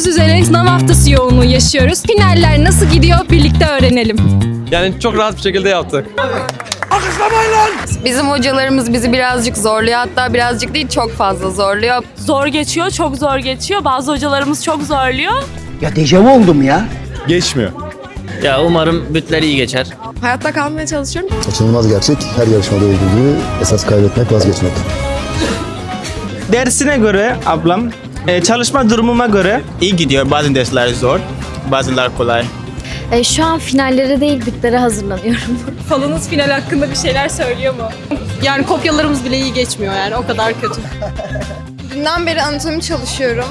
Bildiğiniz üzere sınav haftası yoğunluğu yaşıyoruz. Finaller nasıl gidiyor birlikte öğrenelim. Yani çok rahat bir şekilde yaptık. Bizim hocalarımız bizi birazcık zorluyor. Hatta birazcık değil çok fazla zorluyor. Zor geçiyor, çok zor geçiyor. Bazı hocalarımız çok zorluyor. Ya dejavu oldum ya. Geçmiyor. Ya umarım bütler iyi geçer. Hayatta kalmaya çalışıyorum. Kaçınılmaz gerçek her yarışmada olduğu gibi esas kaybetmek vazgeçmek. Dersine göre ablam, e, çalışma durumuma göre iyi gidiyor. Bazı dersler zor, bazılar kolay. E, şu an finallere değil bütlere hazırlanıyorum. Falınız final hakkında bir şeyler söylüyor mu? Yani kopyalarımız bile iyi geçmiyor yani o kadar kötü. Dünden beri anatomi çalışıyorum.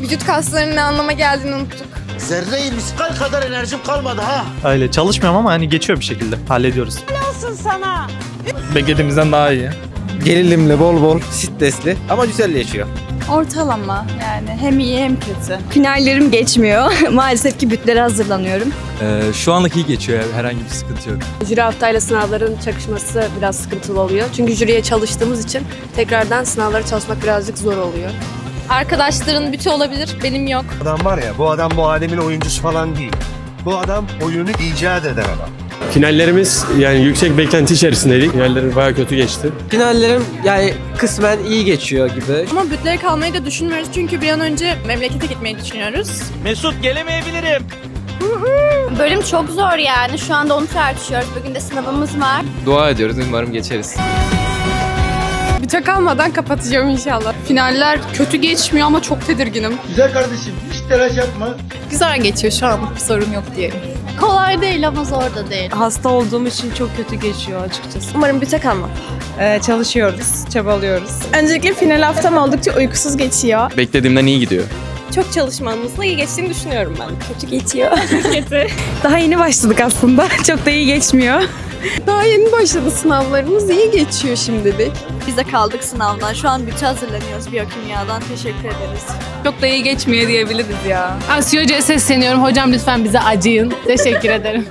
Vücut kaslarının ne anlama geldiğini unuttuk. Zerre miskal kadar enerjim kalmadı ha. Öyle çalışmıyorum ama hani geçiyor bir şekilde. Hallediyoruz. sana. Beklediğimizden daha iyi. Gerilimli, bol bol, stresli ama güzel geçiyor. Ortalama yani hem iyi hem kötü. Finallerim geçmiyor. Maalesef ki bütlere hazırlanıyorum. Ee, şu anlık iyi geçiyor herhangi bir sıkıntı yok. Jüri haftayla sınavların çakışması biraz sıkıntılı oluyor. Çünkü jüriye çalıştığımız için tekrardan sınavlara çalışmak birazcık zor oluyor. Arkadaşların bütü olabilir, benim yok. Adam var ya bu adam bu alemin oyuncusu falan değil. Bu adam oyunu icat eden adam. Finallerimiz yani yüksek beklenti içerisindeydik. Finallerim bayağı kötü geçti. Finallerim yani kısmen iyi geçiyor gibi. Ama bütlere kalmayı da düşünmüyoruz çünkü bir an önce memlekete gitmeyi düşünüyoruz. Mesut gelemeyebilirim. Bölüm çok zor yani. Şu anda onu tartışıyoruz. Bugün de sınavımız var. Dua ediyoruz umarım geçeriz. Büte kalmadan kapatacağım inşallah. Finaller kötü geçmiyor ama çok tedirginim. Güzel kardeşim hiç telaş yapma. Güzel geçiyor şu an bir sorun yok diyelim. Kolay değil ama zor da değil. Hasta olduğum için çok kötü geçiyor açıkçası. Umarım büte kalmam. çalışıyoruz, çabalıyoruz. Öncelikle final haftam oldukça uykusuz geçiyor. Beklediğimden iyi gidiyor. Çok çalışmamızla iyi geçtiğini düşünüyorum ben. Kötü geçiyor. Daha yeni başladık aslında. Çok da iyi geçmiyor. Daha yeni başladı sınavlarımız iyi geçiyor şimdilik. Biz de kaldık sınavdan. Şu an bütü hazırlanıyoruz biyokimyadan. Teşekkür ederiz. Çok da iyi geçmiyor diyebiliriz ya. Asiyoca'ya sesleniyorum. Hocam lütfen bize acıyın. Teşekkür ederim.